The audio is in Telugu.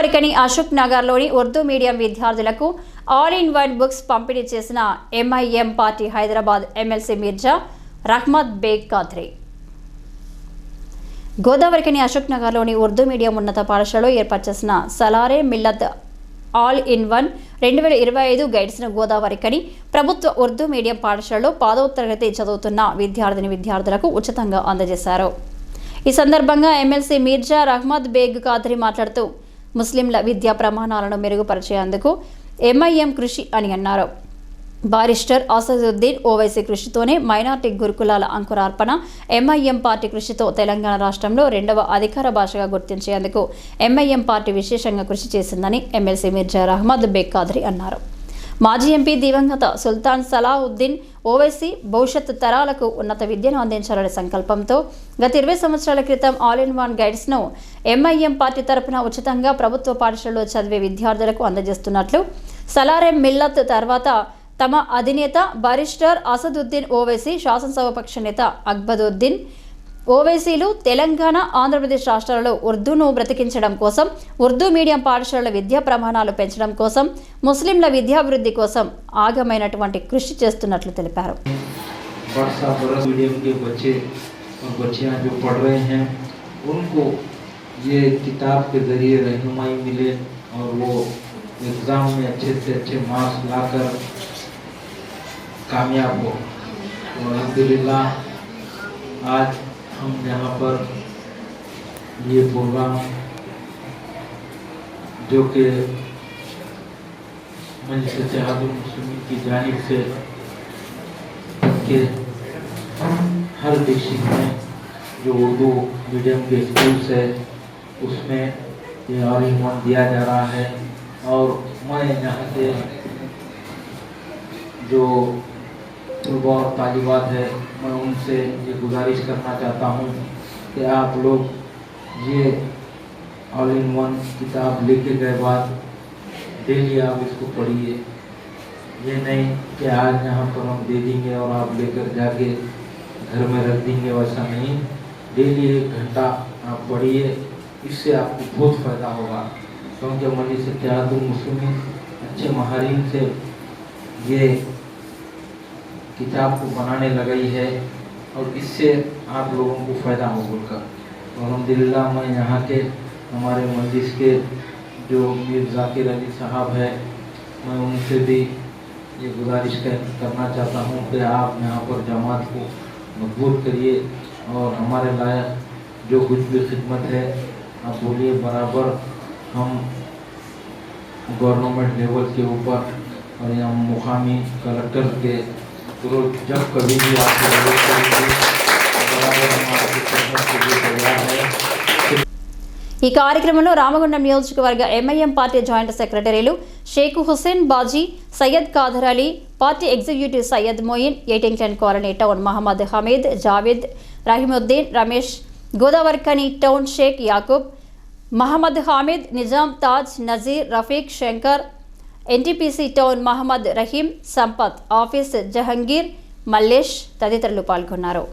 గోదావరికని అశోక్ నగర్లోని ఉర్దూ మీడియం విద్యార్థులకు ఆల్ ఇన్ వన్ బుక్స్ పంపిణీ చేసిన MIM party Hyderabad MLC Mirza Rahmat Baig Qadri Godavarikhani Ashok నగర్లోని ఉర్దూ మీడియం ఉన్నత పాఠశాలలో ఏర్పాటు చేసిన Salare Millat all in one రెండు వేల ఇరవై ఐదు గైడ్స్ను గోదావరికని ప్రభుత్వ ఉర్దూ మీడియం పాఠశాలలో పాదవ తరగతి చదువుతున్న విద్యార్థిని విద్యార్థులకు ఉచితంగా అందజేశారు. ఈ సందర్భంగా ఎమ్మెల్సీ మీర్జా రహ్మద్ బేగ్ కాదరి మాట్లాడుతూ ముస్లింల విద్యా ప్రమాణాలను మెరుగుపరిచేందుకు ఎంఐఎం కృషి అని అన్నారు. బారిస్టర్ అసదుద్దీన్ ఓవైసీ కృషితోనే మైనార్టీ గురుకులాల అంకురార్పణ ఎంఐఎం పార్టీ కృషితో తెలంగాణ రాష్ట్రంలో రెండవ అధికార భాషగా గుర్తించేందుకు ఎంఐఎం పార్టీ విశేషంగా కృషి చేసిందని ఎమ్మెల్సీ మిర్జా అహ్మద్ బేగ్ కాదరి అన్నారు. మాజీ ఎంపీ దివంగత సుల్తాన్ సలావుద్దీన్ ఓవైసీ భవిష్యత్ తరాలకు ఉన్నత విద్యను అందించాలనే సంకల్పంతో గత ఇరవై సంవత్సరాల క్రితం ఆల్ ఇన్ వన్ గైడ్స్ను ఎంఐఎం పార్టీ తరపున ఉచితంగా ప్రభుత్వ పాఠశాలలో చదివే విద్యార్థులకు అందజేస్తున్నట్లు సలారెం మిల్లత్ తర్వాత తమ అధినేత బారిస్టర్ అసదుద్దీన్ ఓవైసీ శాసనసభాపక్ష నేత అక్బదుద్దీన్ ఓవైసీలు తెలంగాణ ఆంధ్రప్రదేశ్ రాష్ట్రాలలో ఉర్దూను బ్రతికించడం కోసం ఉర్దూ మీడియం పాఠశాలల విద్యా ప్రమాణాలు పెంచడం కోసం ముస్లింల విద్యాభివృద్ధి కోసం ఆగమైనటువంటి కృషి చేస్తున్నట్లు తెలిపారు वर्षा बरस मीडियम के बच्चे और बच्चियां जो पढ़ रहे हैं उनको ये किताब के ज़रिए रहनुमाई मिले और वो एग्ज़ाम में अच्छे से अच्छे मार्क्स लाकर कामयाब हो तो अलहमदिल्ला आज हम यहाँ पर ये प्रोग्राम जो कि मजलिस मुस्लिमीन की जानिब से के हर डिस्ट्रिक्ट में जो उर्दू मीडियम के स्कूल्स है उसमें ये इन दिया जा रहा है और मैं यहाँ से जो तलबा और तालिबात है। मैं उनसे ये गुजारिश करना चाहता हूँ कि आप लोग ये ऑल इन वन किताब लेके गए बाद डेली आप इसको पढ़िए। ये नहीं कि आज यहाँ पर हम दे देंगे और आप लेकर जाके घर में रख देंगे, वैसा नहीं। डेली एक घंटा आप पढ़िए, इससे आपको बहुत फ़ायदा होगा। क्योंकि मनी से त्यादुल मुस्लिम अच्छे महारीन से ये किताब को बनाने लगाई है और इससे आप लोगों को फ़ायदा हो बोलकर। तो अलहमदिल्ला मैं यहाँ के हमारे मस्जिद के जो मीर जाकिर अली साहब है मैं उनसे भी ये गुजारिश कर, करना चाहता हूँ कि आप यहाँ पर जमात को मज़बूत करिए और हमारे लायक जो कुछ भी खिदमत है आप बोलिए बराबर हम गवर्नमेंट लेवल के ऊपर और यहाँ मुकामी कलेक्टर के थ्रू जब कभी भी आपको मदद करेंगे बराबर हम आपकी खिदमत के लिए तैयार है ఈ కార్యక్రమంలో రామగుండం నియోజకవర్గ ఎంఐఎం పార్టీ జాయింట్ సెక్రటరీలు Sheikh Hussain Baji Syed Khader Ali party executive Syed Moin eight incline colony town Mohammed Hameed Javed Rahimuddin Ramesh Godavarikhani town Sheikh Yakub Mohammed Hameed Nizam Taj Nazeer Rafiq Shankar NTPC town Mohammed Rahim Sampath office Jahangir Mallesh తదితరులు పాల్గొన్నారు.